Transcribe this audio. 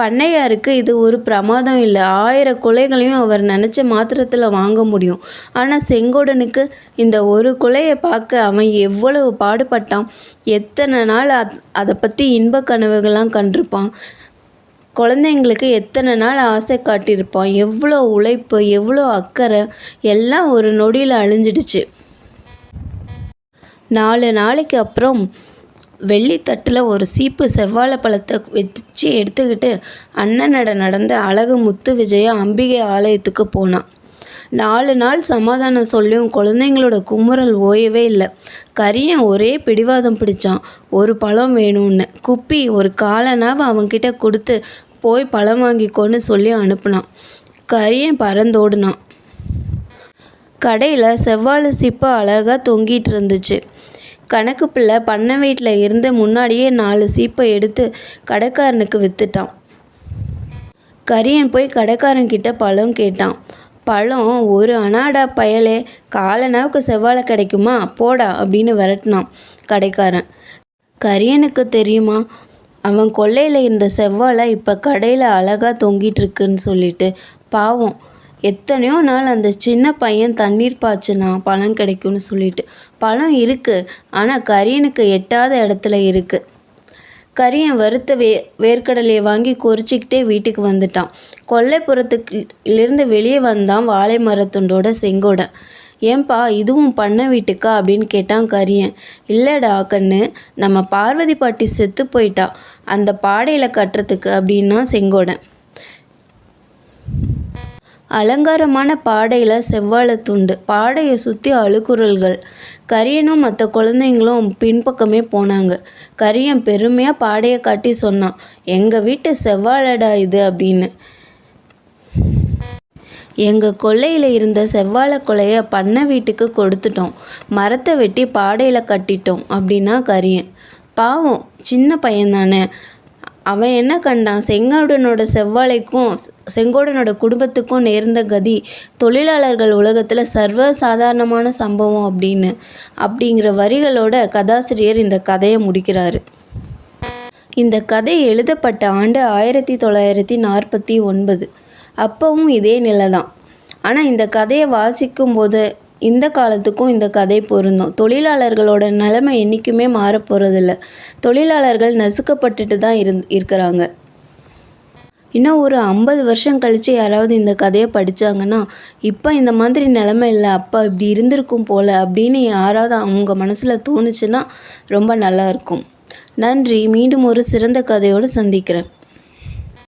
பண்ணையாருக்கு இது ஒரு பிரமாதம் இல்லை. ஆயிரம் கொலைகளையும் அவர் நினச்ச மாத்திரத்தில் வாங்க முடியும். ஆனால் செங்கோடனுக்கு இந்த ஒரு கொலையை பார்க்க அவன் எவ்வளவு பாடுபட்டான். எத்தனை நாள் அத் அதை பற்றி இன்ப கனவுகள்லாம் கண்டிருப்பான். குழந்தைங்களுக்கு எத்தனை நாள் ஆசை காட்டியிருப்பான். எவ்வளோ உழைப்பு எவ்வளோ அக்கறை எல்லாம் ஒரு நொடியில் அழிஞ்சிடுச்சு. நாலு நாளைக்கு அப்புறம் வெள்ளித்தட்டில் ஒரு சீப்பு செவ்வாழை பழத்தை வச்சு எடுத்துக்கிட்டு அண்ணனட நடந்த அழகு முத்து விஜயா அம்பிகை ஆலயத்துக்கு போனான் நாலு நாள் சமாதானம் சொல்லியும் குழந்தைங்களோட குமுறல் ஓயவே இல்லை. கரியன் ஒரே பிடிவாதம் பிடிச்சான். ஒரு பழம் வேணும்னு. குப்பி ஒரு காலனாவை அவன்கிட்ட கொடுத்து போய் பழம் வாங்கிக்கோன்னு சொல்லி அனுப்புனான். கரியன் பறந்தோடுனான். கடையில் செவ்வாழை சீப்பு அழகாக தொங்கிட்டு இருந்துச்சு. கணக்கு பிள்ளை பண்ணை வீட்டில் இருந்து முன்னாடியே நாலு சீப்பை எடுத்து கடைக்காரனுக்கு விற்றுட்டான் கரியன் போய் கடைக்காரன்கிட்ட பழம் கேட்டான். பழம் ஒரு அனாடா பயலே காலனாவுக்கு செவ்வாழை கிடைக்குமா? போடா அப்படின்னு விரட்டினான் கடைக்காரன். கரியனுக்கு தெரியுமா? அவன் கொல்லையில் இருந்த செவ்வாழை இப்போ கடையில் அழகாக தொங்கிட்டு இருக்குன்னு சொல்லிட்டு பாவம் எத்தனையோ நாள் அந்த சின்ன பையன் தண்ணீர் பாய்ச்சினா பழம் கிடைக்கும்னு சொல்லிட்டு. பழம் இருக்குது ஆனால் கரியனுக்கு எட்டாத இடத்துல இருக்குது கரியன் வறுத்த வே வேர்க்கடலையை வாங்கி கொறிச்சிக்கிட்டே வீட்டுக்கு வந்துட்டான். கொல்லைப்புறத்துக்குலேருந்து வெளியே வந்தான் வாழை மரத்துண்டோட செங்கோட. ஏன்பா இதுவும் பண்ண வீட்டுக்கா? அப்படின்னு கேட்டான் கரியன். இல்லைடா கண்ணு நம்ம பார்வதி பாட்டி செத்து போயிட்டா. அந்த பாடையில் கட்டுறதுக்கு அப்படின்னா செங்கோடன் அலங்காரமான பாடையில் செவ்வாழை துண்டு. பாடையை சுற்றி அழுக்குறல்கள் கரியனும் மற்ற குழந்தைங்களும் பின்பக்கமே போனாங்க. கரியன் பெருமையாக பாடையை காட்டி சொன்னான் எங்கள் வீட்டு செவ்வாழடா இது? அப்படின்னு. எங்கள் கொல்லையில் இருந்த செவ்வாழை கொலையை பண்ணை வீட்டுக்கு கொடுத்துட்டோம். மரத்தை வெட்டி பாடையில் கட்டிட்டோம் அப்படின்னா கரியன். பாவம் சின்ன பையன் தானே அவன் என்ன கண்டான்? செங்கோடனோட செவ்வாழைக்கும் செங்கோடனோட குடும்பத்துக்கும் நேர்ந்த கதி தொழிலாளர்கள் உலகத்தில் சர்வ சாதாரணமான சம்பவம் அப்படின்னு. அப்படிங்கிற வரிகளோட கதாசிரியர் இந்த கதையை முடிக்கிறாரு. இந்த கதை எழுதப்பட்ட ஆண்டு ஆயிரத்தி தொள்ளாயிரத்தி நாற்பத்தி ஒன்பது. அப்பவும் இதே நிலை தான் ஆனால் இந்த கதையை வாசிக்கும்போது இந்த காலத்துக்கும் இந்த கதை பொருந்தும். தொழிலாளர்களோட நிலைமை என்றைக்குமே மாறப் போகிறதில்ல தொழிலாளர்கள் நசுக்கப்பட்டுட்டு தான் இருந் இருக்கிறாங்க. இன்னும் ஒரு ஐம்பது வருஷம் கழித்து யாராவது இந்த கதையை படித்தாங்கன்னா இப்போ இந்த மாதிரி நிலமை இல்லை. அப்போ இப்படி இருந்திருக்கும் போல் அப்படின்னு யாராவது அவங்க மனசில் தோணுச்சுன்னா ரொம்ப நல்லாயிருக்கும் நன்றி. மீண்டும் ஒரு சிறந்த கதையோடு சந்திக்கிறேன்.